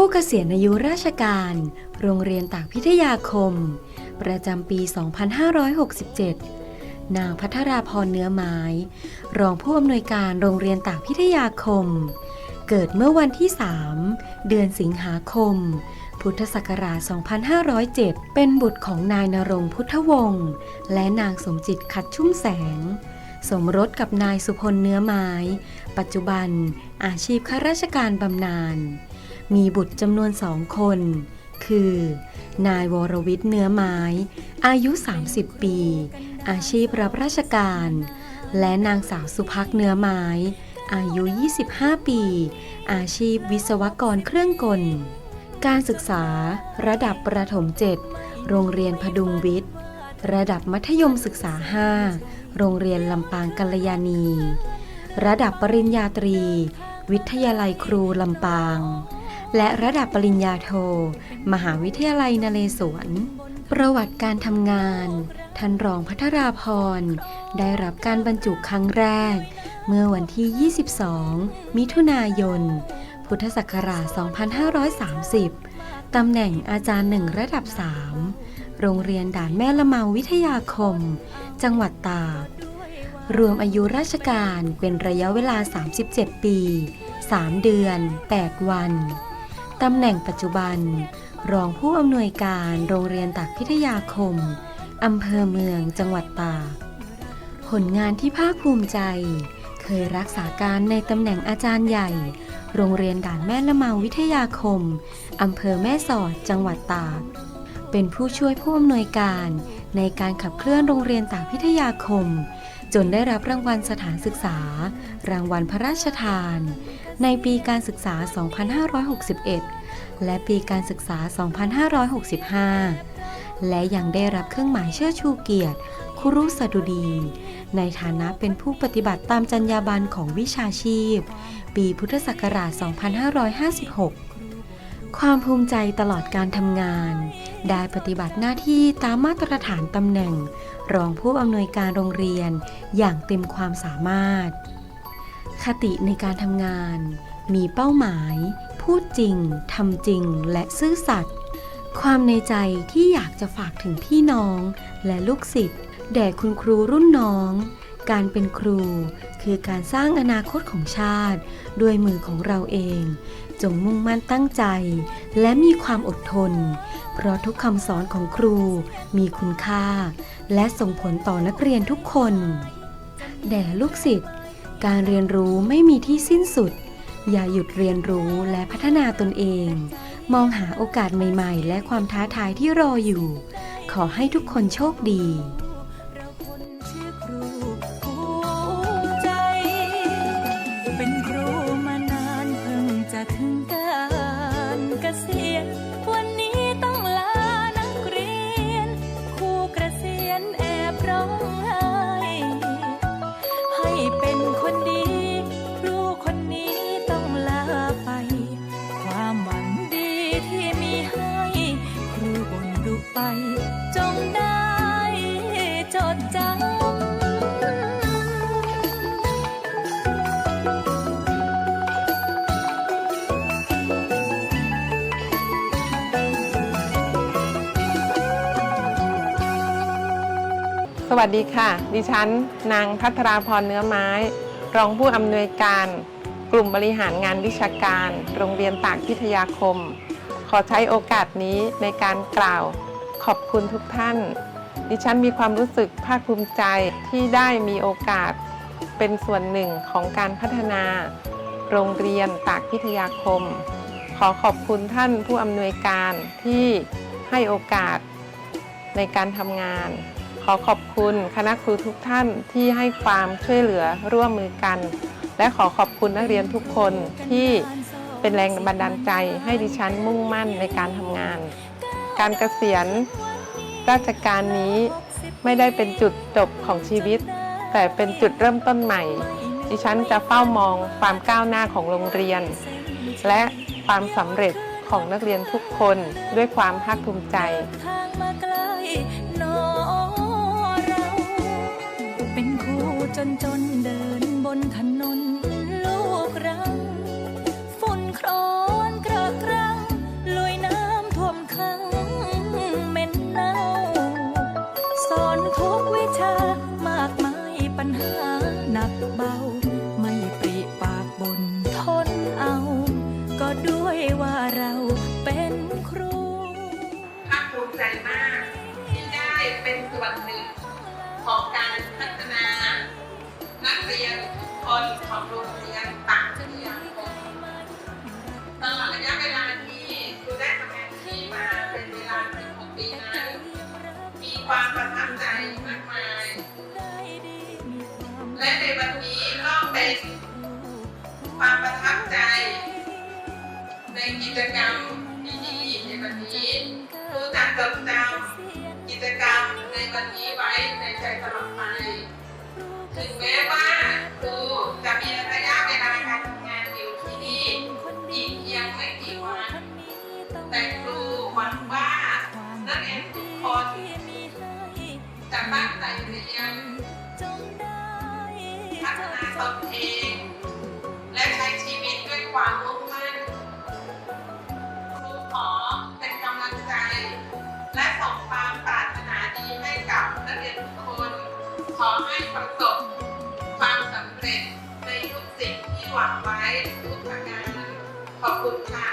ผู้เกษียณอายุราชการ โรงเรียนตากพิทยาคม ประจำปี 2567 นางพัทราพรเนื้อไม้ รองผู้อำนวยการโรงเรียนตากพิทยาคม เกิดเมื่อวันที่ 3 เดือนสิงหาคม พุทธศักราช 2507 เป็นบุตรของนายนรงพุทธวงศ์และนางสมจิตขัดชุ่มแสงสมรสกับนายสุพลเนื้อไม้ ปัจจุบันอาชีพข้าราชการบำนาญ มีบุตรจำนวนสองคน คือ นายวรวิทย์เนื้อไม้ อายุ 30 ปี อาชีพรับราชการ และนางสาวสุพักเนื้อไม้ อายุ 25 ปี อาชีพวิศวกรเครื่องกล การศึกษา ระดับประถม 7 โรงเรียนพดุงวิทย์ ระดับมัธยมศึกษา 5 โรงเรียนลำปางกัลยาณี ระดับปริญญาตรี วิทยาลัยครูลำปาง และระดับปริญญาโท มหาวิทยาลัยนเรศวร ประวัติการทำงาน ท่านรองพัทราพร ได้รับการบรรจุครั้งแรก เมื่อวันที่ 22 มิถุนายน พุทธศักราช 2530 ตำแหน่งอาจารย์หนึ่งระดับ 3 โรงเรียนด่านแม่ละเมาวิทยาคม จังหวัดตากรวมอายุราชการเป็นระยะเวลา 37 ปี 3 เดือน 8 วัน ตำแหน่งปัจจุบัน รองผู้อำนวยการโรงเรียนตากพิทยาคม อำเภอเมืองจังหวัดตาก ผลงานที่ภาคภูมิใจ เคยรักษาการในตำแหน่งอาจารย์ใหญ่ โรงเรียนด่านแม่ละเมาวิทยาคม อำเภอแม่สอดจังหวัดตาก เป็นผู้ช่วยผู้อำนวยการในการขับเคลื่อนโรงเรียนตากพิทยาคมจนได้รับรางวัลสถานศึกษา รางวัลพระราชทาน ในปีการศึกษา 2561 และปีการศึกษา 2565 และยังได้รับเครื่องหมายเชิดชูเกียรติครุสดุดี ในฐานะเป็นผู้ปฏิบัติตามจรรยาบรรณของวิชาชีพ ปีพุทธศักราช 2556 ความภูมิใจตลอดการทำงาน ได้ปฏิบัติหน้าที่ตามมาตรฐานตำแหน่ง รองผู้อำนวยการโรงเรียนอย่างเต็มความสามารถ คติในการทำงาน มีเป้าหมาย พูดจริง ทำจริง และซื่อสัตย์ ความในใจที่อยากจะฝากถึงพี่น้อง และลูกศิษย์แด่คุณครูรุ่นน้อง การเป็นครู คือการสร้างอนาคตของชาติ ด้วยมือของเราเอง จงมุ่งมั่นตั้งใจ และมีความอดทน เพราะทุกคำสอนของครู มีคุณค่า และส่งผลต่อนักเรียนทุกคน แด่ลูกศิษย์ การเรียนรู้ไม่มีที่สิ้นสุด อย่าหยุดเรียนรู้และพัฒนาตนเอง มองหาโอกาสใหม่ ๆ และความท้าทายที่รออยู่ ขอให้ทุกคนโชคดี ไป จงได้จดจำสวัสดีค่ะ ดิฉัน นางพัทราพรเนื้อไม้ รองผู้อำนวยการ กลุ่มบริหารงานวิชาการ โรงเรียนตากพิทยาคม ขอใช้โอกาสนี้ในการกล่าว ขอบคุณทุกท่าน ดิฉันมีความรู้สึกภาคภูมิใจที่ได้มีโอกาสเป็นส่วนหนึ่งของการพัฒนา โรงเรียนตากพิทยาคม ขอขอบคุณท่านผู้อำนวยการที่ให้โอกาสในการทำงาน ขอขอบคุณคณะครูทุกท่านที่ให้ความช่วยเหลือร่วมมือกัน และขอขอบคุณนักเรียนทุกคนที่เป็นแรงบันดาลใจให้ดิฉันมุ่งมั่นในการทำงาน การเกษียณ ราชการนี้ไม่ได้เป็นจุดจบของชีวิต แต่เป็นจุดเริ่มต้นใหม่ ดิฉันจะเฝ้ามองความก้าวหน้าของโรงเรียน และความสำเร็จของนักเรียนทุกคนด้วยความภาคภูมิใจเป็นครูจนจนเดินบนถนน เบา ไม่ปริปากบนทนเอา ก็ด้วยว่าเราเป็นครูภาคภูมิใจมากที่ได้เป็นส่วนหนึ่งของการพัฒนานักเรียนคนของโรงเรียนปากเรียังคงตลอดระยะเวลาที่คุณได้ทำงานที่มาเป็นเวลา16ปีนั้นมีความประทับใจ ความประทับใจ ในกิจกรรมดีๆในวันนี้ครูจะจดจำกิจกรรมในวันนี้ไว้ในใจตลอดไปถึงแม้ว่าครูจะมีระยะเวลาการทำงานอยู่ที่นี่อีกเพียงไม่กี่วัน แต่ครูหวังว่านักเรียนทุกคนจะตั้งใจเรียนพัฒนาตนเอง ความมุ่งมั่นครูขอเป็นกำลังใจ และส่งความปรารถนาดีให้กับนักเรียนทุกคน ขอให้ประสบความสำเร็จในทุกสิ่งที่หวังไว้ทุกประการขอบคุณค่ะ